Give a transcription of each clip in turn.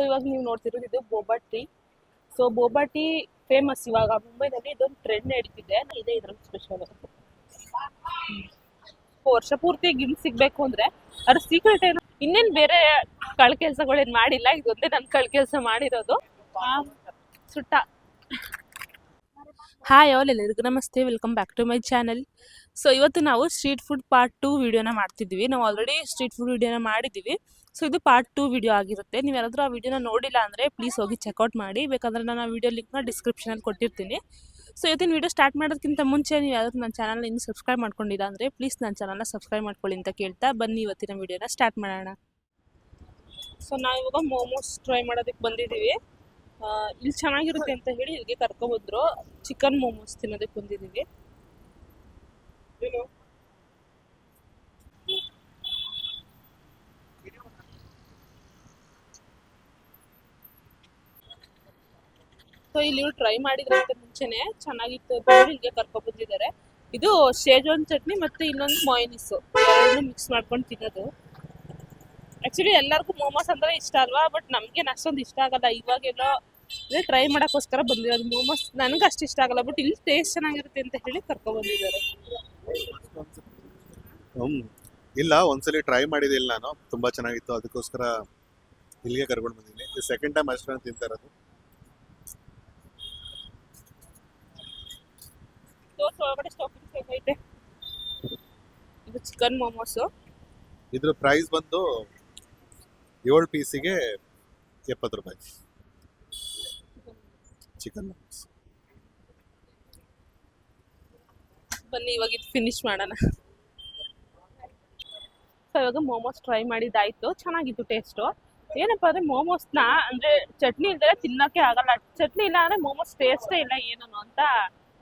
So ಇವಾಗ ನೀವು ನೋಡ್ತಿರೋದು ಇದು boba tea so boba tea famous ಇವಾಗ. ಮುಂಬೈನಲ್ಲಿ ಇದೊಂದು ಟ್ರೆಂಡ್ ನಡೀತಿದೆ. ಇದೆ ಇದ್ರಲ್ಲಿ ಸ್ಪೆಷಲ್ ವರ್ಷ ಪೂರ್ತಿ ಗಿನ್ ಸಿಗ್ಬೇಕು ಅಂದ್ರೆ ಅದ್ರ ಸೀಕ್ರೆಟ್ ಏನು. ಇನ್ನೇನ್ ಬೇರೆ ಕಳ್ ಕೆಲ್ಸಗಳೇನ್ ಮಾಡಿಲ್ಲ. ಇದೊಂದೇ ನನ್ ಕಳ್ ಕೆಲಸ ಮಾಡಿರೋದು. ಸುಟ್ಟ. ಹಾಯ್ ಆಲ್ ಎಲ್ಲರಿಗೂ ನಮಸ್ತೆ. Welcome back to my channel so ಇವತ್ತು ನಾವು ಸ್ಟ್ರೀಟ್ ಫುಡ್ ಪಾರ್ಟ್ ಟು ವಿಡಿಯೋನ ಮಾಡ್ತಿದ್ದೀವಿ. ನಾವು ಆಲ್ರೆಡಿ ಸ್ಟ್ರೀಟ್ ಫುಡ್ ವೀಡಿಯೋನ ಮಾಡಿದ್ದೀವಿ. ಸೊ ಇದು ಪಾರ್ಟ್ ಟು ವಿಡಿಯೋ ಆಗಿರುತ್ತೆ. ನೀವು ಯಾರಾದರೂ ಆ ವಿಡಿಯೋನ ನೋಡಿಲ್ಲ ಅಂದರೆ ಪ್ಲೀಸ್ ಹೋಗಿ ಚೆಕ್ಔಟ್ ಮಾಡಿ. ಬೇಕಂದ್ರೆ ನಾನು ಆ ವಿಡಿಯೋ ಲಿಂಕ್ನ ಡಿಸ್ಕ್ರಿಪ್ಷನಲ್ಲಿ ಕೊಟ್ಟಿರ್ತೀನಿ. ಸೊ ಇವತ್ತಿನ ವಿಡಿಯೋ ಸ್ಟಾರ್ಟ್ ಮಾಡೋದಕ್ಕಿಂತ ಮುಂಚೆ ನೀವು ಯಾವ್ದಾದ್ರು ನನ್ನ ಚಾನಲ್ನ ಇನ್ನು ಸಬ್ಸ್ಕ್ರೈಬ್ ಮಾಡ್ಕೊಂಡಿಲ್ಲ ಅಂದರೆ ಪ್ಲೀಸ್ ನನ್ನ ಚಾನಲ್ನ ಸಬ್ಸ್ಕ್ರೈಬ್ ಮಾಡ್ಕೊಳ್ಳಿ ಅಂತ ಕೇಳ್ತಾ ಬನ್ನಿ ಇವತ್ತಿನ ವೀಡಿಯೋನ ಸ್ಟಾರ್ಟ್ ಮಾಡೋಣ. ಸೊ ನಾವು ಇವಾಗ ಮೋಮೋಸ್ ಟ್ರೈ ಮಾಡೋದಕ್ಕೆ ಬಂದಿದ್ದೀವಿ. ಇಲ್ಲಿ ಚೆನ್ನಾಗಿರುತ್ತೆ ಅಂತ ಹೇಳಿ ಇಲ್ಲಿಗೆ ಕರ್ಕೊಬಂದ್ರು. ಚಿಕನ್ ಮೋಮೋಸ್ ತಿನ್ನೋದಕ್ಕೆ ಬಂದಿದ್ದೀವಿ. ಸೊ ಇಲ್ಲಿ ಟ್ರೈ ಮಾಡಿದ್ರೆ ಮುಂಚೆನೆ. ಚೆನ್ನಾಗಿತ್ತು ಇಲ್ಲಿಗೆ ಕರ್ಕೊಂಡ್ ಬಂದಿದ್ದಾರೆ. ಇದು ಶೇಜೋನ್ ಚಟ್ನಿ ಮತ್ತೆ ಇನ್ನೊಂದು ಮೊಯ್ನಿಸ್ ಮಿಕ್ಸ್ ಮಾಡ್ಕೊಂಡು ತಿನ್ನೋದು. ಆಕ್ಚುಲಿ ಎಲ್ಲರಿಗೂ ಮೋಮೋಸ್ ಅಂದ್ರೆ ಇಷ್ಟ ಅಲ್ವಾ? ಬಟ್ ನಮ್ಗೆ ಅಷ್ಟೊಂದು ಇಷ್ಟ ಆಗಲ್ಲ. ಇವಾಗೆಲ್ಲೋ ಅದೇ ಟ್ರೈ ಮಾಡಕ್ಕೋಸ್ಕರ ಬಂದಿರೋದು. ಮೋಮೋಸ್ ನನಗೆ ಅಷ್ಟು ಇಷ್ಟ ಆಗಲ್ಲ. ಬಟ್ ಇಲ್ಲಿ ಟೇಸ್ಟ್ ಚೆನ್ನಾಗಿರುತ್ತೆ ಅಂತ ಹೇಳಿ ಕರ್ಕೊಂಡ್ ಬಂದಿದ್ದಾರೆ. ಹ್ಮ್. ಇಲ್ಲ ಒಂದ್ಸಲಿ ಟ್ರೈ ಮಾಡಿದಿಲ್ಲ ನಾನು. ತುಂಬಾ ಚೆನ್ನಾಗಿತ್ತು. ಅದಕ್ಕೋಸ್ಕರ ಇಲ್ಲಿಗೆ ಕರ್ಕೊಂಡು ಬಂದಿದ್ದೀನಿ. ಇದು ಸೆಕೆಂಡ್ ಟೈಮ್ ಅಷ್ಟೇ ತಿಂತಾ ಇರೋದು. ಇದು ಚಿಕನ್ ಮೋಮೋಸು ಇದ್ರ ಪ್ರೈಸ್ ಬಂದು ಏಳು ಪೀಸಿಗೆ ಎಪ್ಪತ್ತು ರೂಪಾಯಿ. ಚಿಕನ್ ಬನ್ನಿ, ಇವಾಗ ಇದು ಫಿನಿಶ್ ಮಾಡೋಣ. ಸೊ ಇವಾಗ ಮೋಮೋಸ್ ಟ್ರೈ ಮಾಡಿದ್ದಾಯ್ತು. ಚೆನ್ನಾಗಿತ್ತು ಟೇಸ್ಟು ಏನಪ್ಪ ಅಂದ್ರೆ ಮೋಮೋಸ್ನ ಅಂದ್ರೆ ಚಟ್ನಿ ಇಲ್ದರೆ ತಿನ್ನೋಕೆ ಆಗಲ್ಲ. ಚಟ್ನಿ ಇಲ್ಲ ಅಂದ್ರೆ ಮೋಮೋಸ್ ಟೇಸ್ಟೇ ಇಲ್ಲ ಏನೋ ಅಂತ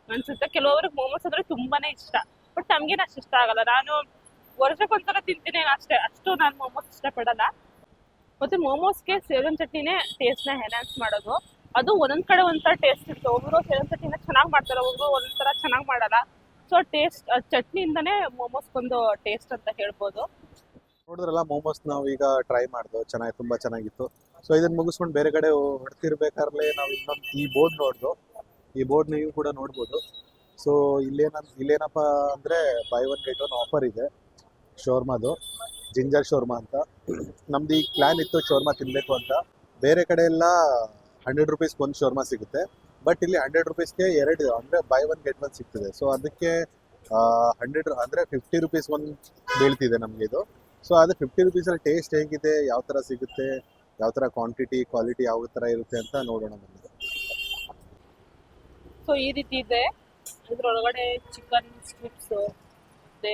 ಅನ್ಸುತ್ತೆ. ಕೆಲವೊಬ್ರಿಗೆ ಮೋಮೋಸ್ ಅಂದ್ರೆ ತುಂಬಾನೇ ಇಷ್ಟ. ಬಟ್ ನಮ್ಗೆ ಅಷ್ಟು ಇಷ್ಟ ಆಗಲ್ಲ. ನಾನು ವರ್ಷಕ್ಕೊಂದ್ಸಲ ತಿಂತೀನಿ ಅಷ್ಟೇ. ಅಷ್ಟು ನಾನು ಮೋಮೋಸ್ ಇಷ್ಟಪಡಲ್ಲ. ಮತ್ತೆ ಮೋಮೋಸ್ಗೆ ಸೇವನ್ ಚಟ್ನಿನೇ ಟೇಸ್ಟ್ನ ಎನ್ಹಾನ್ಸ್ ಮಾಡೋದು. ಅದು ಒಂದೊಂದ್ ಕಡೆ ಒಂಥರ ಟೇಸ್ಟ್ ಇರುತ್ತೆ. ಒಬ್ಬರು ಸೇವನ್ ಚಟ್ನಿನ ಚೆನ್ನಾಗಿ ಮಾಡ್ತಾರೆ, ಒಬ್ರು ತರ ಚೆನ್ನಾಗಿ ಮಾಡಲ್ಲ. ಸೊ ಟೇಸ್ಟ್ ಚಟ್ನಿಯಿಂದನೇ ಮೋಮೋಸ್ಗೊಂದು ಟೇಸ್ಟ್ ಅಂತ ಹೇಳ್ಬೋದು. ನೋಡಿದ್ರಲ್ಲ, ಮೋಮೋಸ್ ನಾವು ಈಗ ಟ್ರೈ ಮಾಡಿದ್ವು ಚೆನ್ನಾಗಿ, ತುಂಬಾ ಚೆನ್ನಾಗಿತ್ತು. ಸೊ ಇದನ್ನ ಮುಗಿಸ್ಕೊಂಡು ಬೇರೆ ಕಡೆ ಹೊಡ್ತಿರ್ಬೇಕಾದ್ರೆ ನಾವು ಇನ್ನೊಂದು ಈ ಬೋರ್ಡ್ ನೋಡ್ದು. ಈ ಬೋರ್ಡ್ ನೀವು ಕೂಡ ನೋಡ್ಬೋದು. ಸೊ ಇಲ್ಲೇನ, ಇಲ್ಲೇನಪ್ಪ ಅಂದ್ರೆ buy one get one offer ಇದೆ. ಶೋರ್ಮಾದು, ಜಿಂಜರ್ ಶೋರ್ಮಾ ಅಂತ. ನಮ್ದು ಈ ಪ್ಲಾನ್ ಇತ್ತು ಶೋರ್ಮಾ ತಿನ್ಬೇಕು ಅಂತ. ಬೇರೆ ಕಡೆ ಎಲ್ಲ ಹಂಡ್ರೆಡ್ ರುಪೀಸ್ ಒಂದು ಶೋರ್ಮಾ ಸಿಗುತ್ತೆ. ಬಟ್ ಇಲ್ಲಿ ಹಂಡ್ರೆಡ್ ರುಪೀಸ್ಗೆ ಎರಡು, ಅಂದ್ರೆ ಬೈ ಒನ್ ಗೆಟ್ ಒನ್ ಸಿಗ್ತದೆ. ಸೊ ಅದಕ್ಕೆ ಹಂಡ್ರೆಡ್ ಅಂದ್ರೆ ಫಿಫ್ಟಿ ರುಪೀಸ್ ಒಂದು ಬೀಳ್ತಿದೆ ನಮಗೆ ಇದು. ಸೊ ಅದು ಫಿಫ್ಟಿ ರುಪೀಸಲ್ಲಿ ಟೇಸ್ಟ್ ಹೇಗಿದೆ, ಯಾವ ಥರ ಸಿಗುತ್ತೆ, ಯಾವ ಥರ ಕ್ವಾಂಟಿಟಿ ಕ್ವಾಲಿಟಿ ಯಾವ ಥರ ಇರುತ್ತೆ ಅಂತ ನೋಡೋಣ ಸೊ ಈ ರೀತಿ ಇದೆ. ಇದರೊಳಗಡೆ ಚಿಕನ್ ಸ್ಟ್ರಿಪ್ಸ್ ಮತ್ತೆ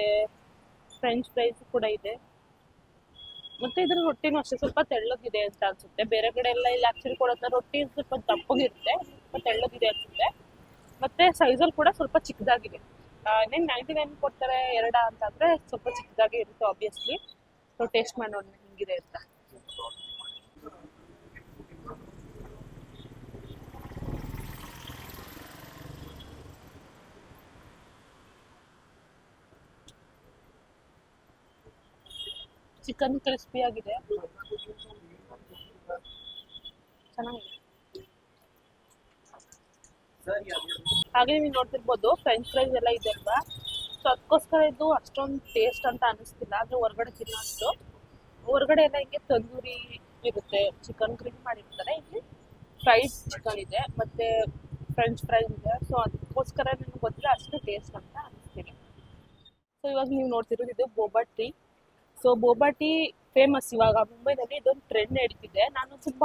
ಫ್ರೆಂಚ್ ಫ್ರೈಸ್ ಕೂಡ ಇದೆ. ಮತ್ತೆ ಇದ್ರ ರೊಟ್ಟಿನೂ ಅಷ್ಟೇ ಸ್ವಲ್ಪ ತೆಳ್ಳಗಿದೆ ಅಂತ ಅನ್ಸುತ್ತೆ. ಬೇರೆ ಕಡೆ ಎಲ್ಲ ಇಲ್ಲಿ ಆಕ್ಚುಲಿ ಕೊಡೋ ರೊಟ್ಟಿ ಸ್ವಲ್ಪ ದಪ್ಪಗಿರುತ್ತೆ. ಸ್ವಲ್ಪ ತೆಳ್ಳಗಿದೆ ಅನ್ಸುತ್ತೆ ಮತ್ತೆ ಸೈಜಲ್ಲಿ ಕೂಡ ಸ್ವಲ್ಪ ಚಿಕ್ಕದಾಗಿದೆ. ಇನ್ನೇನು ನೈಂಟಿ ನೈನ್ ಕೊಡ್ತಾರೆ ಎರಡ ಅಂತಂದ್ರೆ ಸ್ವಲ್ಪ ಚಿಕ್ಕದಾಗಿ ಇರುತ್ತೆ ಆಬ್ವಿಯಸ್ಲಿ ಸೊ ಟೇಸ್ಟ್ ಮಾಡಿ ಹಿಂಗಿದೆ ಅಂತ. ಚಿಕನ್ ಕ್ರಿಸ್ಪಿ ಆಗಿದೆ. ಚೆನ್ನಾಗಿದೆ. ಹಾಗೆ ನೀವು ನೋಡ್ತಿರ್ಬೋದು ಫ್ರೆಂಚ್ ಫ್ರೈಸ್ ಎಲ್ಲ ಇದೆ ಅಲ್ವಾ? ಸೊ ಅದಕ್ಕೋಸ್ಕರ ಇದು ಅಷ್ಟೊಂದು ಟೇಸ್ಟ್ ಅಂತ ಅನಿಸ್ತಿಲ್ಲ, ಆದ್ರೆ ಹೊರಗಡೆ ತಿನ್ನೋಷ್ಟು ಹೊರಗಡೆ ಎಲ್ಲ ಹಿಂಗೆ ತಂದೂರಿ ಇರುತ್ತೆ ಚಿಕನ್ ಗ್ರಿಲ್ ಮಾಡಿರ್ತಾರೆ. ಇಲ್ಲಿ ಫ್ರೈಡ್ ಚಿಕನ್ ಇದೆ, ಮತ್ತೆ ಫ್ರೆಂಚ್ ಫ್ರೈಸ್ ಇದೆ. ಸೊ ಅದಕ್ಕೋಸ್ಕರ ನಿಮ್ಗೆ ಗೊತ್ತಿಲ್ಲ ಅಷ್ಟು ಟೇಸ್ಟ್ ಅಂತ ಅನಿಸ್ತಿಲ್ಲ. ಸೊ ಇವಾಗ ನೀವು ನೋಡ್ತಿರೋದು ಇದು boba tea so boba tea famous ಇವಾಗ. ಮುಂಬೈನಲ್ಲಿ ಇದೊಂದು ಟ್ರೆಂಡ್ ನಡೀತಿದೆ. ನಾನು ತುಂಬ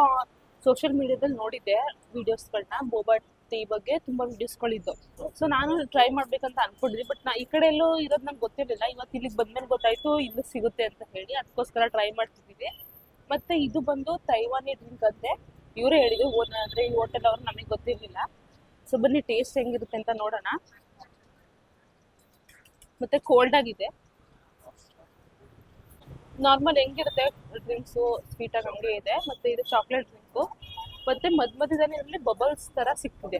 ಸೋಷಿಯಲ್ ಮೀಡಿಯಾದಲ್ಲಿ ನೋಡಿದ್ದೆ ವೀಡಿಯೋಸ್ಗಳನ್ನ ಬೋಬಾ ಟೀ ಬಗ್ಗೆ ತುಂಬ ವಿಡಿಯೋಸ್ಗಳಿದ್ದು. ಸೊ ನಾನು ಟ್ರೈ ಮಾಡ್ಬೇಕಂತ ಅನ್ಕೊಂಡಿದ್ದೆ ಬಟ್ ನಾ ಈ ಕಡೆ ಎಲ್ಲೂ ಇರೋದು ನಂಗೆ ಗೊತ್ತಿರಲಿಲ್ಲ. ಇವತ್ತು ಇಲ್ಲಿಗೆ ಬಂದ್ಮೇಲೆ ಗೊತ್ತಾಯ್ತು, ಇಲ್ಲಿ ಸಿಗುತ್ತೆ ಅಂತ ಹೇಳಿ ಅದಕ್ಕೋಸ್ಕರ ಟ್ರೈ ಮಾಡ್ತಿದ್ದೀವಿ ಮತ್ತೆ ಇದು ಬಂದು ತೈವಾನಿ ಡ್ರಿಂಕ್ ಅಂತೆ. ಇವರು ಹೇಳಿದ್ರು ಓನ್ ಅಂದರೆ ಈ ಹೋಟೆಲ್ ಅವ್ರು ನಮಗೆ ಗೊತ್ತಿರಲಿಲ್ಲ. ಸೊ ಬನ್ನಿ ಟೇಸ್ಟ್ ಹೆಂಗಿರುತ್ತೆ ಅಂತ ನೋಡೋಣ. ಮತ್ತೆ ಕೋಲ್ಡ್ ಆಗಿದೆ. ನಾರ್ಮಲ್ ಹೆಂಗಿರುತ್ತೆ ಡ್ರಿಂಕ್ಸು ಸ್ವೀಟ್ ಆಗಿ ಹಂಗೆ ಇದೆ. ಮತ್ತೆ ಇದು ಚಾಕ್ಲೇಟ್ ಡ್ರಿಂಕು ಮತ್ತೆ ಮಧ್ಯ ಮಧ್ಯದಲ್ಲಿ ಬಬಲ್ಸ್ ತರ ಸಿಕ್ತಿದೆ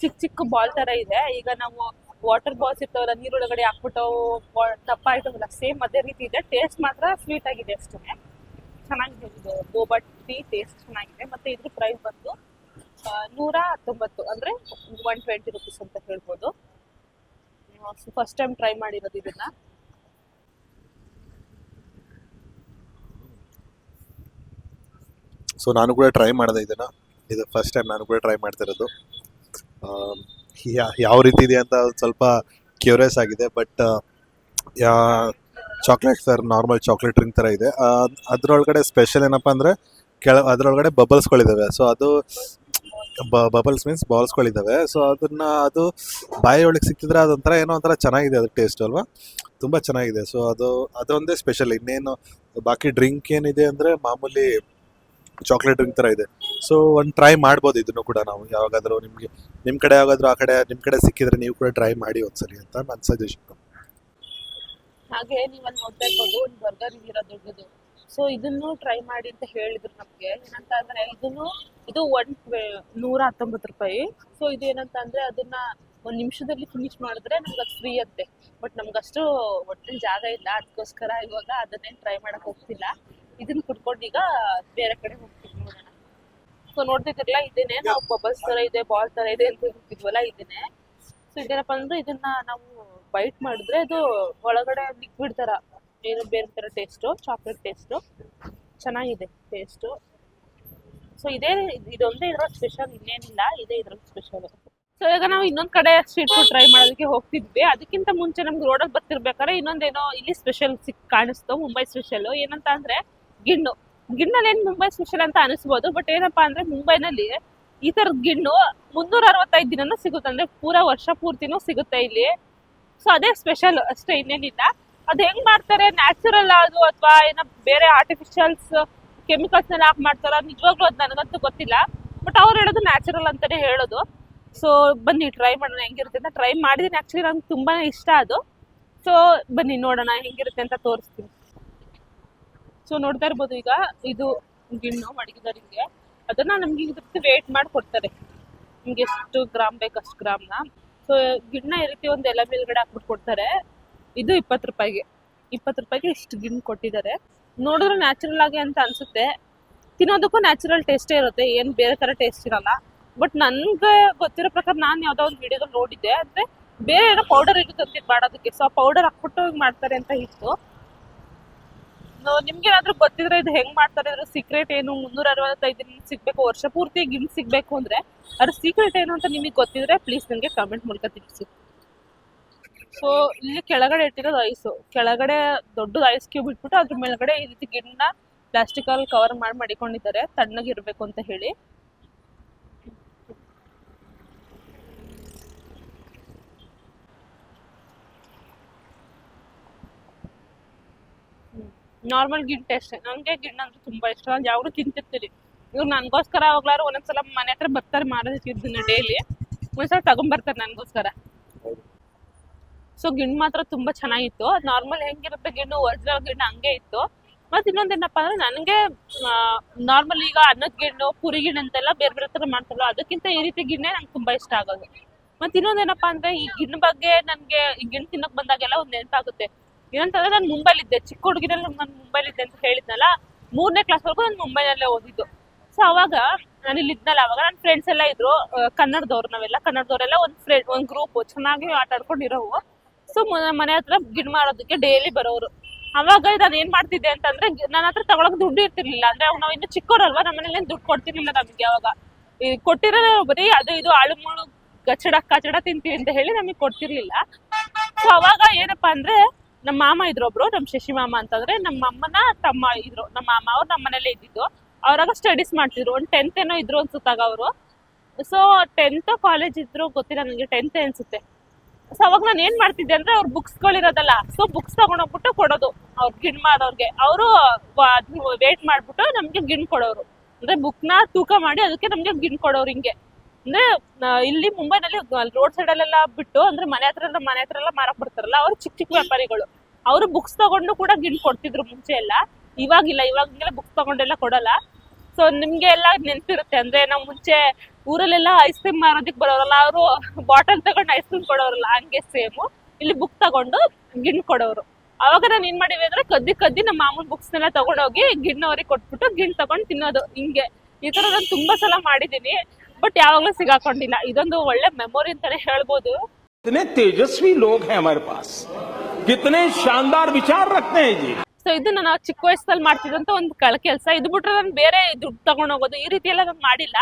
ಚಿಕ್ಕ ಚಿಕ್ಕ ಬಾಲ್ ತರ ಇದೆ. ಈಗ ನಾವು ವಾಟರ್ ಬಾಲ್ಸ್ ಇರ್ತಾವಲ್ಲ ನೀರೊಳಗಡೆ ಹಾಕ್ಬಿಟ್ಟು ದಪ್ಪ ಆಯ್ತವಲ್ಲ ಸೇಮ್ ಅದೇ ರೀತಿ ಇದೆ. ಟೇಸ್ಟ್ ಮಾತ್ರ ಸ್ವೀಟ್ ಆಗಿದೆ ಅಷ್ಟೇ. ಚೆನ್ನಾಗಿದೆ ಇದು ಟೀ ಟೇಸ್ಟ್ ಚೆನ್ನಾಗಿದೆ. ಮತ್ತೆ ಇದ್ರ ಪ್ರೈಸ್ ಬಂದು ನೂರ ಹತ್ತೊಂಬತ್ತು ಅಂದ್ರೆ ಒನ್ ಟ್ವೆಂಟಿ ರುಪೀಸ್ ಅಂತ ಹೇಳ್ಬೋದು. ಫಸ್ಟ್ ಟೈಮ್ ಟ್ರೈ ಮಾಡಿರೋದು ಇದನ್ನ. ಸೊ ನಾನು ಕೂಡ ಟ್ರೈ ಮಾಡಿದೆ ಇದನ್ನ. ಇದು ಫಸ್ಟ್ ಟೈಮ್ ನಾನು ಕೂಡ ಟ್ರೈ ಮಾಡ್ತಿರೋದು. ಯಾವ ರೀತಿ ಇದೆ ಅಂತ ಸ್ವಲ್ಪ ಕ್ಯೂರಿಯಸ್ ಆಗಿದೆ but yeah chocolate sir normal chocolate drink ಥರ ಇದೆ. ಅದರೊಳಗಡೆ ಸ್ಪೆಷಲ್ ಏನಪ್ಪ ಅಂದರೆ ಕೆಳ, ಅದರೊಳಗಡೆ ಬಬಲ್ಸ್ಗಳಿದ್ದಾವೆ ಸೊ ಅದು ಬಬಲ್ಸ್ ಮೀನ್ಸ್ ಬಾಲ್ಸ್ಗಳಿದ್ದಾವೆ ಸೊ ಅದನ್ನು ಅದು ಬಾಯಿ ಒಳಗೆ ಸಿಕ್ತಿದ್ರೆ ಅದೊಂಥರ ಏನೋ ಒಂಥರ ಚೆನ್ನಾಗಿದೆ ಅದು ಟೇಸ್ಟ್ ಅಲ್ವಾ? ತುಂಬ ಚೆನ್ನಾಗಿದೆ. ಸೊ ಅದು, ಅದೊಂದೇ ಸ್ಪೆಷಲ್ ಇನ್ನೇನು, ಬಾಕಿ ಡ್ರಿಂಕ್ ಏನಿದೆ ಅಂದರೆ ಮಾಮೂಲಿ ಚಾಕ್ಲೇಟ್ ಡ್ರಿಂಕ್ ಥರ ಇದೆ. ಸೊ ಒಂದು ಟ್ರೈ ಮಾಡ್ಬೋದು ಇದನ್ನು ಕೂಡ ನಾವು. ಯಾವಾಗಾದರೂ ನಿಮಗೆ ನಿಮ್ಮ ಕಡೆ ಯಾವಾಗಾದರೂ ಆ ಕಡೆ ನಿಮ್ಮ ಕಡೆ ಸಿಕ್ಕಿದ್ರೆ ನೀವು ಕೂಡ ಟ್ರೈ ಮಾಡಿ ಒಂದ್ಸರಿ ಅಂತ ನನ್ನ ಸಜೆಷನ್ ಹಾಗೆ ನೀವು ಅಲ್ಲಿ ನೋಡ್ತಾ ಇರ್ಬೋದು, ಒಂದು ಬರ್ಗರ್ ಇದೀರ ದೊಡ್ಡದು. ಸೊ ಇದನ್ನು ಟ್ರೈ ಮಾಡಿ ಅಂತ ಹೇಳಿದ್ರು ನಮಗೆ. ಏನಂತ ಅಂದ್ರೆ ಇದನ್ನು, ಇದು ಒನ್ ನೂರ ಹತ್ತೊಂಬತ್ತು ರೂಪಾಯಿ. ಸೊ ಇದು ಏನಂತ ಅಂದ್ರೆ ಅದನ್ನ ಒಂದ್ ನಿಮಿಷದಲ್ಲಿ ಫಿನಿಶ್ ಮಾಡಿದ್ರೆ ನಮ್ಗೆ ಅದು ಫ್ರೀ ಅಂತೆ. ಬಟ್ ನಮ್ಗಷ್ಟು ಒಟ್ಟಿನ ಜಾಗ ಇಲ್ಲ. ಅದಕ್ಕೋಸ್ಕರ ಇವಾಗ ಅದನ್ನೇನು ಟ್ರೈ ಮಾಡಕ್ ಹೋಗ್ತಿಲ್ಲ. ಇದನ್ನ ಕುಡ್ಕೊಂಡು ಈಗ ಬೇರೆ ಕಡೆ ಹೋಗ್ತೀವಿ ಸೊ ನೋಡ್ತಿದ್ರಲ್ಲ ಇದೇನೆ ನಾವು ಬಬಲ್ಸ್ ತರ ಇದೆ ಬಾಲ್ ತರ ಇದೆ ಅಂತ ಹೇಳ್ತಿದ್ವಲ್ಲ ಸೊ ಇದೇನಪ್ಪ ಅಂದ್ರೆ ಇದನ್ನ ನಾವು ಬೈಟ್ ಮಾಡಿದ್ರೆ ಅದು ಒಳಗಡೆ ಲಿಕ್ವಿಡ್ ತರ, ಏನು ಬೇರೆ ತರ ಟೇಸ್ಟು ಚಾಕ್ಲೇಟ್ ಟೇಸ್ಟು ಚೆನ್ನಾಗಿದೆ ಟೇಸ್ಟು ಸೊ ಇದೇ ಇದೊಂದೇ ಇದ್ರ ಸ್ಪೆಷಲ್ ಇನ್ನೇನಿಲ್ಲ, ಇದೇ ಇದ್ರ ಸ್ಪೆಷಲ್ ಸೊ ಈಗ ನಾವು ಇನ್ನೊಂದ್ ಕಡೆ ಸ್ಟ್ರೀಟ್ ಫುಡ್ ಟ್ರೈ ಮಾಡೋದಕ್ಕೆ ಹೋಗ್ತಿದ್ವಿ. ಅದಕ್ಕಿಂತ ಮುಂಚೆ ನಮ್ಗೆ ರೋಡಲ್ಲಿ ಬರ್ತಿರ್ಬೇಕಾದ್ರೆ ಇನ್ನೊಂದೇನೋ ಇಲ್ಲಿ ಸ್ಪೆಷಲ್ ಸಿಕ್ ಕಾಣಿಸ್ತು ಮುಂಬೈ ಸ್ಪೆಷಲ್ ಏನಂತ ಅಂದ್ರೆ ಗಿಣ್ಣು. ಗಿಣ್ಣಲ್ಲಿ ಏನ್ ಮುಂಬೈ ಸ್ಪೆಷಲ್ ಅಂತ ಅನಿಸ್ಬೋದು ಬಟ್ ಏನಪ್ಪಾ ಅಂದ್ರೆ ಮುಂಬೈನಲ್ಲಿ ಈ ತರದ ಗಿಣ್ಣು ಮುನ್ನೂರ ಅರವತ್ತೈದು ದಿನನೂ ಸಿಗುತ್ತೆ, ಅಂದ್ರೆ ಪೂರಾ ವರ್ಷ ಪೂರ್ತಿನೂ ಸಿಗುತ್ತೆ ಇಲ್ಲಿ. ಸೊ ಅದೇ ಸ್ಪೆಷಲ್ ಅಷ್ಟೇ, ಇನ್ನೇನಿಲ್ಲ. ಅದು ಹೆಂಗ್ ಮಾಡ್ತಾರೆ ನ್ಯಾಚುರಲ್ ಅದು ಅಥವಾ ಏನೋ ಬೇರೆ ಆರ್ಟಿಫಿಷಿಯಲ್ಸ್ ಕೆಮಿಕಲ್ಸ್ ಎಲ್ಲ ಹಾಕಿ ಮಾಡ್ತಾರ ನಿಜವಾಗ್ಲೂ ಅದು ನನಗಂತೂ ಗೊತ್ತಿಲ್ಲ ಬಟ್ ಅವ್ರು ಹೇಳೋದು ನ್ಯಾಚುರಲ್ ಅಂತಾನೆ ಹೇಳೋದು. ಸೊ ಬನ್ನಿ ಟ್ರೈ ಮಾಡೋಣ, ಹೆಂಗಿರುತ್ತೆ ಅಂತ ಟ್ರೈ ಮಾಡಿದೀನಿ. ಆಕ್ಚುಲಿ ನಂಗೆ ತುಂಬಾನೇ ಇಷ್ಟ ಅದು. ಸೊ ಬನ್ನಿ ನೋಡೋಣ ಹೆಂಗಿರುತ್ತೆ ಅಂತ ತೋರಿಸ್ತೀನಿ. ಸೊ ನೋಡ್ತಾ ಇರ್ಬೋದು ಈಗ ಇದು ಗಿಣ್ಣು ಮಡಗಿದವರಿಗೆ ಅದನ್ನ ನಮ್ಗೆ ಇದ್ರ ವೇಟ್ ಮಾಡಿ ಕೊಡ್ತಾರೆ. ನಿಮ್ಗೆ ಎಷ್ಟು ಗ್ರಾಮ್ ಬೇಕು ಅಷ್ಟು ಗ್ರಾಮ್ನ. ಸೊ ಗಿಣ್ಣ ಈ ರೀತಿ ಒಂದು ಎಲೆ ಮೇಲ್ಗಡೆ ಹಾಕ್ಬಿಟ್ಟು ಕೊಡ್ತಾರೆ. ಇದು ಇಪ್ಪತ್ತು ರೂಪಾಯಿಗೆ. ಇಪ್ಪತ್ತು ರೂಪಾಯಿಗೆ ಇಷ್ಟು ಗಿಣ್ಣು ಕೊಟ್ಟಿದ್ದಾರೆ. ನೋಡಿದ್ರೆ ನ್ಯಾಚುರಲ್ ಆಗಿ ಅಂತ ಅನ್ಸುತ್ತೆ. ತಿನ್ನೋದಕ್ಕೂ ನ್ಯಾಚುರಲ್ ಟೇಸ್ಟೇ ಇರುತ್ತೆ. ಏನು ಬೇರೆ ಥರ ಟೇಸ್ಟ್ ಇರಲ್ಲ. ಬಟ್ ನನಗೆ ಗೊತ್ತಿರೋ ಪ್ರಕಾರ ನಾನು ಯಾವುದೋ ಒಂದು ವಿಡಿಯೋದಲ್ಲಿ ನೋಡಿದ್ದೆ. ಅಂದರೆ ಬೇರೆ ಏನೋ ಪೌಡರ್ ಇರುತ್ತೆ ಮಾಡೋದಕ್ಕೆ. ಸೊ ಆ ಪೌಡರ್ ಹಾಕ್ಬಿಟ್ಟು ಮಾಡ್ತಾರೆ ಅಂತ ಇತ್ತು. ನಿಮ್ಗೆ ಏನಾದ್ರು ಗೊತ್ತಿದ್ರೆ ಇದು ಹೆಂಗ್ ಮಾಡ್ತಾರೆ? ಇದ್ರ ಸೀಕ್ರೆಟ್ ಏನು? ಮುನ್ನೂರ ಅರವತ್ತೈದು ಸಿಗ್ಬೇಕು, ವರ್ಷ ಪೂರ್ತಿ ಗಿಮ್ ಸಿಗ್ಬೇಕು ಅಂದ್ರೆ ಅದ್ರ ಸೀಕ್ರೆಟ್ ಏನು ಅಂತ ನಿಮಗೆ ಗೊತ್ತಿದ್ರೆ ಪ್ಲೀಸ್ ನನಗೆ ಕಮೆಂಟ್ ಮೂಲಕ ತಿಳಿಸಿ. ಸೊ ಇಲ್ಲಿ ಕೆಳಗಡೆ ಇಟ್ಟಿರೋದು ಐಸು ಕೆಳಗಡೆ ದೊಡ್ಡದು ಐಸ್ ಕ್ಯೂಬ್ ಇಟ್ಬಿಟ್ಟು ಅದ್ರ ಮೇಲ್ಗಡೆ ಈ ರೀತಿ ಗಿಡನ ಪ್ಲಾಸ್ಟಿಕ್ ಅಲ್ಲಿ ಕವರ್ ಮಾಡಿ ಮಡಿಕೊಂಡಿದ್ದಾರೆ. ತಣ್ಣಗಿರ್ಬೇಕು ಅಂತ ಹೇಳಿ. ನಾರ್ಮಲ್ ಗಿಣ್ಣು ಅಷ್ಟೇ. ನನಗೆ ಗಿಣ್ಣು ಅಂದ್ರೆ ತುಂಬಾ ಇಷ್ಟ. ನಾನು ಯಾವಾಗಲೂ ತಿಂತಿರ್ತೀನಿ. ಇವ್ರು ನನಗೋಸ್ಕರ ಹೋಗ್ಲಾರು ಒಂದೊಂದ್ಸಲ ಮನೆ ಹತ್ರ ಬರ್ತಾರೆ ಮಾಡೋದಕ್ಕೆ ಇದನ್ನ ಡೈಲಿ ಒಂದ್ಸಲ ತಗೊಂಬರ್ತಾರೆ ನನಗೋಸ್ಕರ. ಸೊ ಗಿಣ್ಣು ಮಾತ್ರ ತುಂಬಾ ಚೆನ್ನಾಗಿತ್ತು. ನಾರ್ಮಲ್ ಹೆಂಗಿರುತ್ತೆ ಗಿಣ್ಣು ಒರಿಜಿನಲ್ ಗಿಣ್ಣು ಹಂಗೆ ಇತ್ತು. ಮತ್ತೆ ಇನ್ನೊಂದೇನಪ್ಪ ಅಂದ್ರೆ ನನಗೆ ನಾರ್ಮಲ್ ಈಗ ಅನ್ನದ ಗಿಣ್ಣು ಪುರಿ ಗಿಣ್ಣು ಅಂತೆಲ್ಲ ಬೇರೆ ಬೇರೆ ಥರ ಮಾಡ್ತಾರಲ್ಲ, ಅದಕ್ಕಿಂತ ಈ ರೀತಿ ಗಿಣ್ಣೆ ನಂಗೆ ತುಂಬಾ ಇಷ್ಟ ಆಗೋದು. ಮತ್ತೆ ಇನ್ನೊಂದೇನಪ್ಪ ಅಂದ್ರೆ ಈ ಗಿಣ್ಣು ಬಗ್ಗೆ ನನಗೆ, ಈ ಗಿಣ್ಣು ತಿನ್ನಕ್ ಬಂದಾಗೆಲ್ಲ ಒಂದು ನೆನಪಾಗುತ್ತೆ. ಏನಂತಂದ್ರೆ ನಾನು ಮುಂಬೈಲಿದ್ದೆ. ಚಿಕ್ಕ ಹುಡುಗಿನಲ್ಲಿ ನಾನು ಮುಂಬೈಲಿದ್ದೆ ಅಂತ ಹೇಳಿದ್ನಲ್ಲ, ಮೂರನೇ ಕ್ಲಾಸ್ವರೆಗೂ ನಾನು ಮುಂಬೈನಲ್ಲೇ ಓದಿದ್ದು. ಸೊ ಅವಾಗ ನಾನು ಇಲ್ಲಿ ಇದ್ನಲ್ಲ, ಅವಾಗ ನನ್ನ ಫ್ರೆಂಡ್ಸ್ ಎಲ್ಲ ಇದ್ರು. ಕನ್ನಡದವ್ರು ನಾವೆಲ್ಲ, ಕನ್ನಡದವರೆಲ್ಲ ಒಂದು ಫ್ರೆಂಡ್ ಒಂದು ಗ್ರೂಪ್ ಚೆನ್ನಾಗಿ ಆಟ ಆಡ್ಕೊಂಡಿರೋವು. ಸೊ ಮನೆ ಹತ್ರ ಗಿಡ ಮಾಡೋದಕ್ಕೆ ಡೈಲಿ ಬರೋರು. ಅವಾಗ ನಾನು ಏನ್ ಮಾಡ್ತಿದ್ದೆ ಅಂತಂದ್ರೆ ನನ್ನ ಹತ್ರ ತಗೊಳಕ್ ದುಡ್ಡು ಇರ್ತಿರ್ಲಿಲ್ಲ. ಅಂದ್ರೆ ಅವಾಗ ನಾವಿನ್ನ ಇನ್ನು ಚಿಕ್ಕವರಲ್ವಾ ನಮ್ಮ ಮನೇಲಿ ದುಡ್ಡು ಕೊಡ್ತಿರ್ಲಿಲ್ಲ ನಮ್ಗೆ ಅವಾಗ. ಈ ಕೊಟ್ಟಿರೋ ಬರೀ ಅದು ಇದು ಆಳು ಮುಳು ಗಚಡ ಕಚಡ ತಿಂತೀವಿ ಅಂತ ಹೇಳಿ ನಮಗೆ ಕೊಡ್ತಿರ್ಲಿಲ್ಲ. ಸೊ ಅವಾಗ ಏನಪ್ಪಾ ಅಂದ್ರೆ ನಮ್ಮ ಮಾಮ ಇದ್ರೊಬ್ರು ನಮ್ಮ ಶಶಿ ಮಾಮ ಅಂತಂದ್ರೆ ನಮ್ಮ ಅಮ್ಮನ ತಮ್ಮ ಇದ್ರು, ನಮ್ಮ ಮಾಮ ಅವ್ರು ನಮ್ಮ ಮನೇಲೆ ಇದ್ದಿದ್ದು. ಅವ್ರಾಗ ಸ್ಟಡೀಸ್ ಮಾಡ್ತಿದ್ರು, ಒಂದು ಟೆಂತ್ ಏನೋ ಇದ್ರು ಅನ್ಸುತ್ತಾಗ ಅವರು. ಸೊ ಟೆಂತ್ ಕಾಲೇಜ್ ಇದ್ರು ಗೊತ್ತಿಲ್ಲ ನನಗೆ ಟೆಂತ್ ಅನ್ಸುತ್ತೆ. ಸೊ ಅವಾಗ ನಾನು ಏನ್ ಮಾಡ್ತಿದ್ದೆ ಅಂದ್ರೆ ಅವ್ರ ಬುಕ್ಸ್ಗಳಿರೋದಲ್ಲ ಸೊ ಬುಕ್ಸ್ ತಗೊಂಡೋಗ್ಬಿಟ್ಟು ಕೊಡೋದು, ಅವ್ರ ಗಿಣ್ ಮಾಡೋರ್ಗೆ. ಅವರು ವೇಟ್ ಮಾಡ್ಬಿಟ್ಟು ನಮ್ಗೆ ಗಿಣ್ ಕೊಡೋರು. ಅಂದ್ರೆ ಬುಕ್ನ ತೂಕ ಮಾಡಿ ಅದಕ್ಕೆ ನಮ್ಗೆ ಗಿಣ್ ಕೊಡೋರು ಹಿಂಗೆ. ಅಂದ್ರೆ ಇಲ್ಲಿ ಮುಂಬೈನಲ್ಲಿ ರೋಡ್ ಸೈಡ್ ಅಲ್ಲೆಲ್ಲ ಬಿಟ್ಟು, ಅಂದ್ರೆ ಮನೆ ಹತ್ರ ಮನೆ ಹತ್ರ ಎಲ್ಲ ಮಾರಕ್ ಬರ್ತಾರಲ್ಲ, ಅವ್ರು ಚಿಕ್ಕ ಚಿಕ್ಕ ವ್ಯಾಪಾರಿಗಳು. ಅವರು ಬುಕ್ಸ್ ತಗೊಂಡು ಕೂಡ ಗಿಣ್ ಕೊಡ್ತಿದ್ರು ಮುಂಚೆ ಎಲ್ಲ. ಇವಾಗಿಲ್ಲ ಇವಾಗೆಲ್ಲ ಬುಕ್ಸ್ ತಗೊಂಡೆಲ್ಲ ಕೊಡಲ್ಲ. ಸೊ ನಿಮ್ಗೆ ಎಲ್ಲ ನೆನ್ಪಿರುತ್ತೆ, ಅಂದ್ರೆ ನಾವು ಮುಂಚೆ ಊರಲ್ಲೆಲ್ಲ ಐಸ್ ಕ್ರೀಮ್ ಮಾರೋದಕ್ಕೆ ಬರೋರಲ್ಲ, ಅವರು ಬಾಟಲ್ ತಗೊಂಡು ಐಸ್ ಕ್ರೀಮ್ ಕೊಡೋರಲ್ಲ, ಹಂಗೆ ಸೇಮು ಇಲ್ಲಿ ಬುಕ್ ತಗೊಂಡು ಗಿಣ್ ಕೊಡೋರು. ಅವಾಗ ನಾನು ಏನ್ ಮಾಡಿವಿ ಅಂದ್ರೆ, ಕದ್ದಿ ಕದ್ದಿ ನಮ್ಮ ಮಾಮೂಲ್ ಬುಕ್ಸ್ ನೆಲ್ಲ ತಗೊಂಡೋಗಿ ಗಿಣ್ಣವ್ರಿಗೆ ಕೊಟ್ಬಿಟ್ಟು ಗಿಣ್ ತಗೊಂಡ್ ತಿನ್ನೋದು, ಹಿಂಗೆ. ಈ ತರ ನಾನು ತುಂಬಾ ಸಲ ಮಾಡಿದೀನಿ ಬಟ್ ಯಾವಾಗ್ಲೂ ಸಿಗಾಕೊಂಡಿಲ್ಲ. ಇದೊಂದು ಒಳ್ಳೆ ಮೆಮೊರಿ ಅಂತಾನೆ ಹೇಳ್ಬೋದು. ತೇಜಸ್ವಿ ಲೋಗ್ ಕಿತನೆ ಶಾನ್ದಾರ್ ವಿಚಾರ ರಕ್ತೇ ಸೊ ಇದು ನಾನು ಚಿಕ್ಕ ವಯಸ್ಸಲ್ಲಿ ಮಾಡ್ತಿದ್ದಂತ ಒಂದು ಕಳ ಕೆಲಸ. ಇದು ಬಿಟ್ರೆ ನಾನು ಬೇರೆ ದುಡ್ಡು ತಗೊಂಡೋಗೋದು ಈ ರೀತಿ ಎಲ್ಲ ನಾನು ಮಾಡಿಲ್ಲ.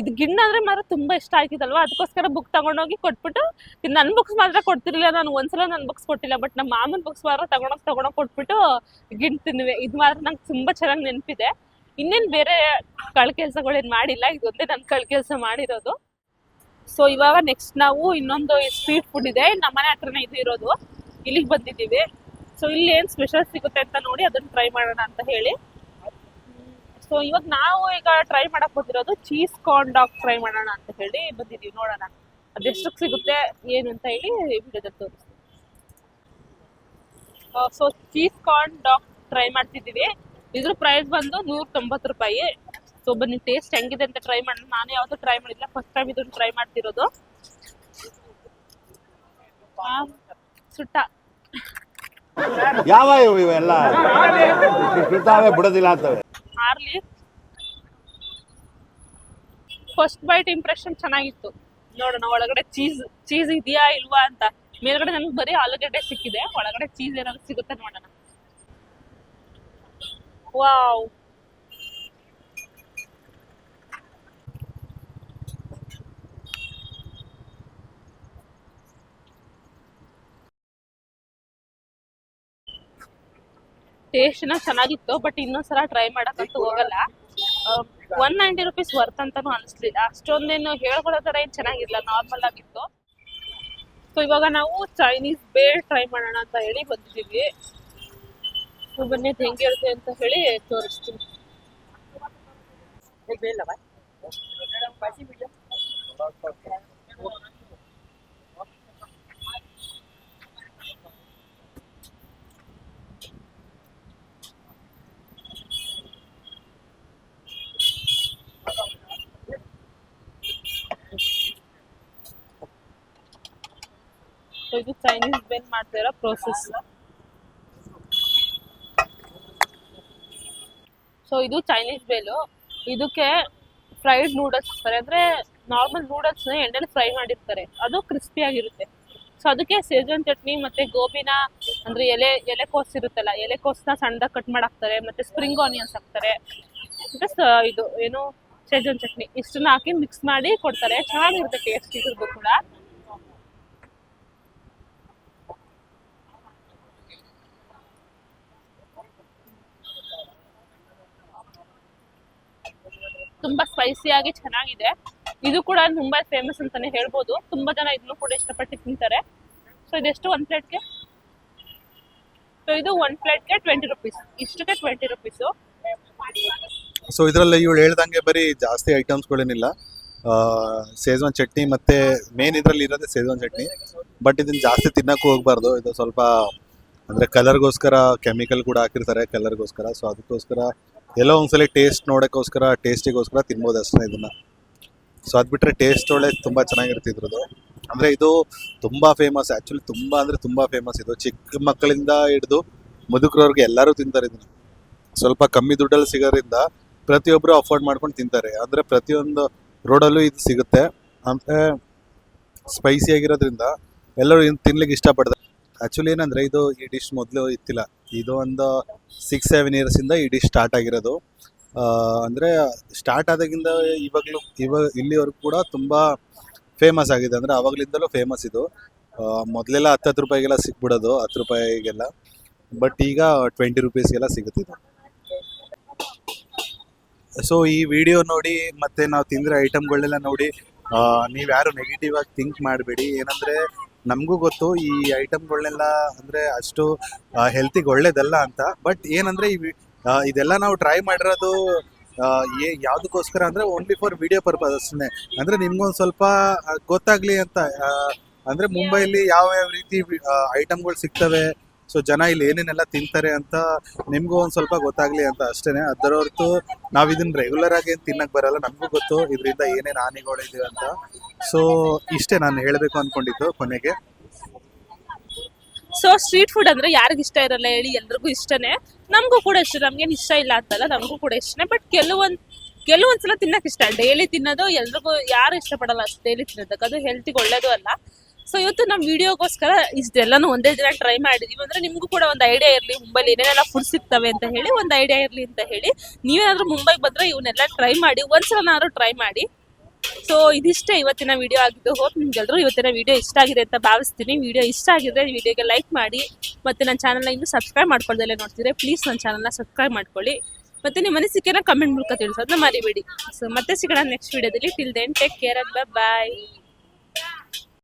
ಇದು ಗಿಣ್ಣ ಅಂದ್ರೆ ಮಾತ್ರ ತುಂಬಾ ಇಷ್ಟ ಆಗಿದಲ್ವಾ ಅದಕ್ಕೋಸ್ಕರ ಬುಕ್ ತಗೊಂಡೋಗಿ ಕೊಟ್ಬಿಟ್ಟು ನನ್ನ ಬುಕ್ಸ್ ಮಾತ್ರ ಕೊಡ್ತಿರ್ಲಿಲ್ಲ. ನಾನು ಒಂದ್ಸಲ ನನ್ನ ಬುಕ್ಸ್ ಕೊಟ್ಟಿಲ್ಲ ಬಟ್ ನಮ್ಮ ಮಾಮನ ಬುಕ್ಸ್ ಮಾತ್ರ ತಗೊಂಡೋಗಿ ತಗೊಂಡೋಗಿ ಕೊಟ್ಬಿಟ್ಟು ಗಿಣ್ ತಿನ್ವೆ ಇದು ಮಾತ್ರ ನಂಗೆ ತುಂಬಾ ಚೆನ್ನಾಗಿ ನೆನಪಿದೆ. ಇನ್ನೇನು ಬೇರೆ ಕಳ್ ಕೆಲಸಗಳೇನು ಮಾಡಿಲ್ಲ, ಇದೊಂದೇ ನನ್ನ ಕಳ್ ಕೆಲಸ ಮಾಡಿರೋದು. ಸೊ ಇವಾಗ ನೆಕ್ಸ್ಟ್ ನಾವು ಇನ್ನೊಂದು ಸ್ಟ್ರೀಟ್ ಫುಡ್ ಇದೆ ನಮ್ಮ ಮನೆ ಹತ್ರನೇ ಇದು ಇರೋದು. ಇಲ್ಲಿಗೆ ಬಂದಿದ್ದೀವಿ. ಸೊ ಇಲ್ಲಿ ಏನ್ ಸ್ಪೆಷಲ್ ಸಿಗುತ್ತೆ ಅಂತ ನೋಡಿ ಅದನ್ನ ಟ್ರೈ ಮಾಡೋಣ ಅಂತ ಹೇಳಿ. ಸೊ ಇವಾಗ ನಾವು ಈಗ ಟ್ರೈ ಮಾಡಕ್ ಬಂದಿರೋದು ಚೀಸ್ ಕಾರ್ನ್ ಡಾಗ್ ಟ್ರೈ ಮಾಡೋಣ ಅಂತ ಹೇಳಿ ಬಂದಿದ್ದೀವಿ, ನೋಡೋಣ. ಅದೆಷ್ಟಕ್ಕೆ ಸಿಗುತ್ತೆ, ಏನು ಅಂತ ಹೇಳಿ ವಿಡಿಯೋದಲ್ಲಿ ತೋರಿಸ್ತೀವಿ so cheese corn dog try ಮಾಡ್ತಿದ್ದೀವಿ. ಇದ್ರ ಪ್ರೈಸ್ ಬಂದು ನೂರ ತೊಂಬತ್ತು ರೂಪಾಯಿ. ಸೊ ಬನ್ನಿ ಟೇಸ್ಟ್ ಹೆಂಗಿದೆ ಅಂತ ಟ್ರೈ ಮಾಡೋಣ ನಾನು ಯಾವ್ದು ಟ್ರೈ ಮಾಡಿಲ್ಲ. ಫಸ್ಟ್ ಟೈಮ್ ಇದನ್ನ ಟ್ರೈ ಮಾಡ್ತಿರೋದು. ಸುಟ್ಟ. ಯಾವ ಇವು ಇವೆಲ್ಲ? ಸುತ್ತಾವೆ ಬಿಡೋದಿಲ್ಲ ಅಂತವೆ. ಆರ್ಲಿ ಫಸ್ಟ್ ಬೈಟ್ ಇಂಪ್ರೆಷನ್ ಚೆನ್ನಾಗಿತ್ತು. ನೋಡೋಣ ಒಳಗಡೆ ಚೀಸ್ ಚೀಸ್ ಇದೆಯಾ ಇಲ್ವಾ ಅಂತ. ಮೇಲ್ಗಡೆ ನನ್ಗೆ ಬರೀ ಆಲೂಗಡ್ಡೆ ಸಿಕ್ಕಿದೆ. ಒಳಗಡೆ ಚೀಸ್ ಏನಾದ್ರು ಸಿಗುತ್ತೆ ನೋಡೋಣ. ವಾವ್ ಟೇಸ್ಟ್ ಚೆನ್ನಾಗಿತ್ತು ಬಟ್ ಇನ್ನೊಂದ್ಸಲ ಟ್ರೈ ಮಾಡಕ್ಕಂತೂ ಹೋಗಲ್ಲ. ಒನ್ ನೈಂಟಿ ರುಪೀಸ್ ವರ್ತ್ ಅಂತಾನು ಅನಿಸ್ಲಿಲ್ಲ ಅಷ್ಟೊಂದೇನು ಹೇಳ್ಕೊಳ್ಳೋ ಥರ ಏನು ಚೆನ್ನಾಗಿಲ್ಲ ನಾರ್ಮಲ್ ಆಗಿತ್ತು. ಸೊ ಇವಾಗ ನಾವು ಚೈನೀಸ್ ಬೇಲ್ ಟ್ರೈ ಮಾಡೋಣ ಅಂತ ಹೇಳಿ ಬಂದಿದ್ದೀವಿ. ಸೊ ಬನ್ನಿ ಅದ್ ಹೆಂಗಿರುತ್ತೆ ಅಂತ ಹೇಳಿ ತೋರಿಸ್ತೀನಿ. ಸೊ ಇದು ಚೈನೀಸ್ ಬೇಲ್ ಮಾಡ್ತಾ ಇರೋ ಪ್ರೋಸೆಸ್ ಸೊ ಇದು ಚೈನೀಸ್ ಬೇಲು ಇದಕ್ಕೆ ಫ್ರೈಡ್ ನೂಡಲ್ಸ್ ಹಾಕ್ತಾರೆ ಅಂದರೆ ನಾರ್ಮಲ್ ನೂಡಲ್ಸ್ನ ಎಣ್ಣೆಲಿ ಫ್ರೈ ಮಾಡಿರ್ತಾರೆ. ಅದು ಕ್ರಿಸ್ಪಿ ಆಗಿರುತ್ತೆ. ಸೊ ಅದಕ್ಕೆ ಸೇಜನ್ ಚಟ್ನಿ ಮತ್ತೆ ಗೋಬಿನ ಅಂದ್ರೆ ಎಲೆ ಎಲೆಕೋಸ್ ಇರುತ್ತಲ್ಲ ಎಲೆಕೋಸ್ನ ಸಣ್ಣದಾಗಿ ಕಟ್ ಮಾಡಾಕ್ತಾರೆ, ಮತ್ತೆ ಸ್ಪ್ರಿಂಗ್ ಆನಿಯನ್ಸ್ ಹಾಕ್ತಾರೆ. ಪ್ಲಸ್ ಇದು, ಏನು ಸೇಜನ್ ಚಟ್ನಿ. ಇಷ್ಟನ್ನ ಹಾಕಿ ಮಿಕ್ಸ್ ಮಾಡಿ ಕೊಡ್ತಾರೆ. ಚೆನ್ನಾಗಿರುತ್ತೆ ಟೇಸ್ಟ್ ಇದ್ರದ್ದು ಕೂಡ. ತುಂಬಾ ಸ್ಪೈಸಿ ಆಗಿ ಚೆನ್ನಾಗಿದೆ. ಇದು ಕೂಡ ತುಂಬಾ ಫೇಮಸ್ ಅಂತಾನೆ ಹೇಳ್ಬೋದು. ತುಂಬಾ ಜನ ಇದನ್ನು ಕೂಡ ಇಷ್ಟಪಟ್ಟು ತಿಂತಾರೆ. ಸೊ ಇದೆಷ್ಟು? ಒಂದ್ ಪ್ಲೇಟ್ಗೆ ಸೊ ಇದು ಒನ್ ಪ್ಲೇಟ್ಗೆ ಟ್ವೆಂಟಿ ರುಪೀಸ್ ಇಷ್ಟಕ್ಕೆ ಟ್ವೆಂಟಿ ರುಪೀಸ್ ಸೊ ಇದರಲ್ಲಿ ಇವಳು ಹೇಳ್ದಂಗೆ ಬರೀ ಜಾಸ್ತಿ ಐಟಮ್ಸ್ಗಳೇನಿಲ್ಲ ಸೇಜ್ವಾನ್ ಚಟ್ನಿ ಮತ್ತೆ ಮೇನ್ ಇದರಲ್ಲಿ ಇರೋದೇ ಸೇಜ್ವಾನ್ ಚಟ್ನಿ. ಬಟ್ ಇದನ್ನ ಜಾಸ್ತಿ ತಿನ್ನಕ್ಕೂ ಹೋಗ್ಬಾರ್ದು. ಇದು ಸ್ವಲ್ಪ, ಅಂದ್ರೆ ಕಲರ್ಗೋಸ್ಕರ ಕೆಮಿಕಲ್ ಕೂಡ ಹಾಕಿರ್ತಾರೆ ಕಲರ್ಗೋಸ್ಕರ ಸೊ ಅದಕ್ಕೋಸ್ಕರ ಎಲ್ಲೋ ಒಂದ್ಸಲ ಟೇಸ್ಟ್ ನೋಡೋಕ್ಕೋಸ್ಕರ ಟೇಸ್ಟಿಗೋಸ್ಕರ ತಿನ್ಬೋದು ಅಷ್ಟೇ ಇದನ್ನ. ಸೊ ಅದು ಬಿಟ್ರೆ ಟೇಸ್ಟ್ ಒಳ್ಳೆ ತುಂಬ ಚೆನ್ನಾಗಿರುತ್ತೆ ಇದ್ರದ್ದು. ಅಂದರೆ ಇದು ತುಂಬ ಫೇಮಸ್ ಆ್ಯಕ್ಚುಲಿ ತುಂಬ ಅಂದರೆ ತುಂಬ ಫೇಮಸ್ ಇದು. ಚಿಕ್ಕ ಮಕ್ಕಳಿಂದ ಹಿಡಿದು ಮುದುಕರವ್ರಿಗೆ ಎಲ್ಲರೂ ತಿಂತಾರೆ ಇದನ್ನ. ಸ್ವಲ್ಪ ಕಮ್ಮಿ ದುಡ್ಡಲ್ಲಿ ಸಿಗೋದ್ರಿಂದ ಪ್ರತಿಯೊಬ್ಬರು ಅಫೋರ್ಡ್ ಮಾಡ್ಕೊಂಡು ತಿಂತಾರೆ. ಅಂದರೆ ಪ್ರತಿಯೊಂದು ರೋಡಲ್ಲೂ ಇದು ಸಿಗುತ್ತೆ. ಅಂದರೆ ಸ್ಪೈಸಿ ಆಗಿರೋದ್ರಿಂದ ಎಲ್ಲರೂ ಇನ್ನು ತಿನ್ಲಿಕ್ಕೆ ಇಷ್ಟಪಡ್ತಾರೆ. ಆ್ಯಕ್ಚುಲಿ ಏನಂದರೆ ಇದು ಈ ಡಿಶ್ ಮೊದಲು ಇತ್ತಿಲ್ಲ. ಇದು ಒಂದು ಸಿಕ್ಸ್ ಸೆವೆನ್ ಇಯರ್ಸಿಂದ ಈ ಡಿಶ್ ಸ್ಟಾರ್ಟ್ ಆಗಿರೋದು. ಅಂದರೆ ಸ್ಟಾರ್ಟ್ ಆದಾಗಿಂದ ಇವಾಗಲೂ ಇವಾಗ ಇಲ್ಲಿವರೆಗೂ ಕೂಡ ತುಂಬ ಫೇಮಸ್ ಆಗಿದೆ. ಅಂದರೆ ಅವಾಗಲಿಂದಲೂ ಫೇಮಸ್ ಇದು. ಮೊದಲೆಲ್ಲ ಹತ್ತು ಹತ್ತು ರೂಪಾಯಿಗೆಲ್ಲ ಸಿಕ್ಬಿಡೋದು, ಹತ್ತು ರೂಪಾಯಿಗೆಲ್ಲ. ಬಟ್ ಈಗ ಟ್ವೆಂಟಿ ರುಪೀಸ್ಗೆಲ್ಲ ಸಿಗುತ್ತಿದೆ. ಸೊ ಈ ವಿಡಿಯೋ ನೋಡಿ, ಮತ್ತೆ ನಾವು ತಿಂದಿರೋ ಐಟಮ್ಗಳನ್ನೆಲ್ಲ ನೋಡಿ ನೀವು ಯಾರು ನೆಗೆಟಿವ್ ಆಗಿ ಥಿಂಕ್ ಮಾಡಬೇಡಿ. ಏನಂದ್ರೆ ನಮಗೂ ಗೊತ್ತು ಈ ಐಟಮ್ಗಳನ್ನೆಲ್ಲ ಅಂದರೆ ಅಷ್ಟು ಹೆಲ್ತಿಗೆ ಒಳ್ಳೇದಲ್ಲ ಅಂತ. ಬಟ್ ಏನಂದರೆ ಈ ಇದೆಲ್ಲ ನಾವು ಟ್ರೈ ಮಾಡಿರೋದು ಏ, ಯಾವುದಕ್ಕೋಸ್ಕರ ಅಂದರೆ ಓನ್ಲಿ ಫಾರ್ ವಿಡಿಯೋ ಪರ್ಪಸ್ ಅಷ್ಟೇ ಅಂದರೆ ನಿಮ್ಗೊಂದು ಸ್ವಲ್ಪ ಗೊತ್ತಾಗಲಿ ಅಂತ ಅಂದ್ರೆ ಮುಂಬೈಲಿ ಯಾವ ಯಾವ ರೀತಿ ಐಟಮ್ಗಳು ಸಿಗ್ತವೆ ಸೊ ಜನ ಇಲ್ಲಿ ಏನೇನೆಲ್ಲ ತಿಂತಾರೆ ಅಂತ ನಿಮ್ಗೂ ಒಂದ್ ಸ್ವಲ್ಪ ಗೊತ್ತಾಗ್ಲಿ ಅಂತ ಅಷ್ಟೇನೆ. ಅದರ ಹೊರತು ನಾವ್ ಇದನ್ನ ರೆಗ್ಯುಲರ್ ಆಗಿ ಏನ್ ತಿನ್ನಕ್ ಬರಲ್ಲ, ನಮಗೂ ಗೊತ್ತು. ಇದರಿಂದ ಏನೇನ್ ಹಾನಿಗಳಿದೆ ಅಂತ. ಸೊ ಇಷ್ಟೇ ನಾನು ಹೇಳ್ಬೇಕು ಅನ್ಕೊಂಡಿದ್ದು ಕೊನೆಗೆ. ಸೊ ಸ್ಟ್ರೀಟ್ ಫುಡ್ ಅಂದ್ರೆ ಯಾರಿಗ ಇಷ್ಟ ಇರಲ್ಲ ಹೇಳಿ ಎಲ್ರಿಗೂ ಇಷ್ಟನೇ. ನಮಗೂ ಕೂಡ ಇಷ್ಟ, ನಮ್ಗೇನು ಇಷ್ಟ ಇಲ್ಲ ಅಂತಲ್ಲ, ನಮಗೂ ಕೂಡ ಇಷ್ಟನೇ. ಬಟ್ ಕೆಲವೊಂದ್ ಕೆಲವೊಂದ್ಸಲ ತಿನ್ನಕ್ ಇಷ್ಟ. ಡೈಲಿ ತಿನ್ನೋದು ಎಲ್ರಿಗೂ ಯಾರು ಇಷ್ಟಪಡಲ್ಲ ಅಷ್ಟು ಡೈಲಿ ತಿನ್ನೋದಕ್ಕೆ. ಅದು ಹೆಲ್ತಿಗೆ ಒಳ್ಳೇದು ಅಲ್ಲ. ಸೊ ಇವತ್ತು ನಮ್ಮ ವಿಡಿಯೋಗೋಸ್ಕರ ಇಷ್ಟೆಲ್ಲಾನು ಒಂದೇ ದಿನ ಟ್ರೈ ಮಾಡಿದೀವಿ. ಅಂದ್ರೆ ನಿಮಗೂ ಕೂಡ ಒಂದು ಐಡಿಯಾ ಇರಲಿ, ಮುಂಬೈಲಿ ಏನೇನೆಲ್ಲ ಫುಡ್ ಸಿಗ್ತವೆ ಅಂತ ಹೇಳಿ ಒಂದು ಐಡಿಯಾ ಇರಲಿ ಅಂತ ಹೇಳಿ ನೀವೇನಾದ್ರೂ ಮುಂಬೈಗೆ ಬಂದ್ರೆ ಇವನ್ನೆಲ್ಲ ಟ್ರೈ ಮಾಡಿ ಒಂದ್ಸಲನಾದ್ರೂ ಟ್ರೈ ಮಾಡಿ. ಸೊ ಇದಿಷ್ಟೇ ಇವತ್ತಿನ ವಿಡಿಯೋ ಆಗಿದ್ದು. ಹೋಪ್ ನಿಮ್ಗೆಲ್ಲರೂ ಇವತ್ತಿನ ವಿಡಿಯೋ ಇಷ್ಟ ಆಗಿದೆ ಅಂತ ಭಾವಿಸ್ತೀನಿ. ವಿಡಿಯೋ ಇಷ್ಟ ಆಗಿದ್ರೆ ವಿಡಿಯೋಗೆ ಲೈಕ್ ಮಾಡಿ. ಮತ್ತೆ ನನ್ನ ಚಾನಲ್ನ ಇನ್ನೂ ಸಬ್ಸ್ಕ್ರೈಬ್ ಮಾಡ್ಕೊಳ್ದಲ್ಲೇ ನೋಡ್ತೀರಿ ಪ್ಲೀಸ್ ನನ್ನ ಚಾನಲ್ನ ಸಬ್ಸ್ಕ್ರೈಬ್ ಮಾಡ್ಕೊಳ್ಳಿ. ಮತ್ತೆ ನಿಮ್ಮ ಅನಿಸಿಕೆನ ಕಮೆಂಟ್ ಮೂಲಕ ತಿಳಿಸೋದನ್ನ ಮರಿಬೇಡಿ. ಸೊ ಮತ್ತೆ ಸಿಗೋಣ ನೆಕ್ಸ್ಟ್ ವಿಡಿಯೋದಲ್ಲಿ till then take care bye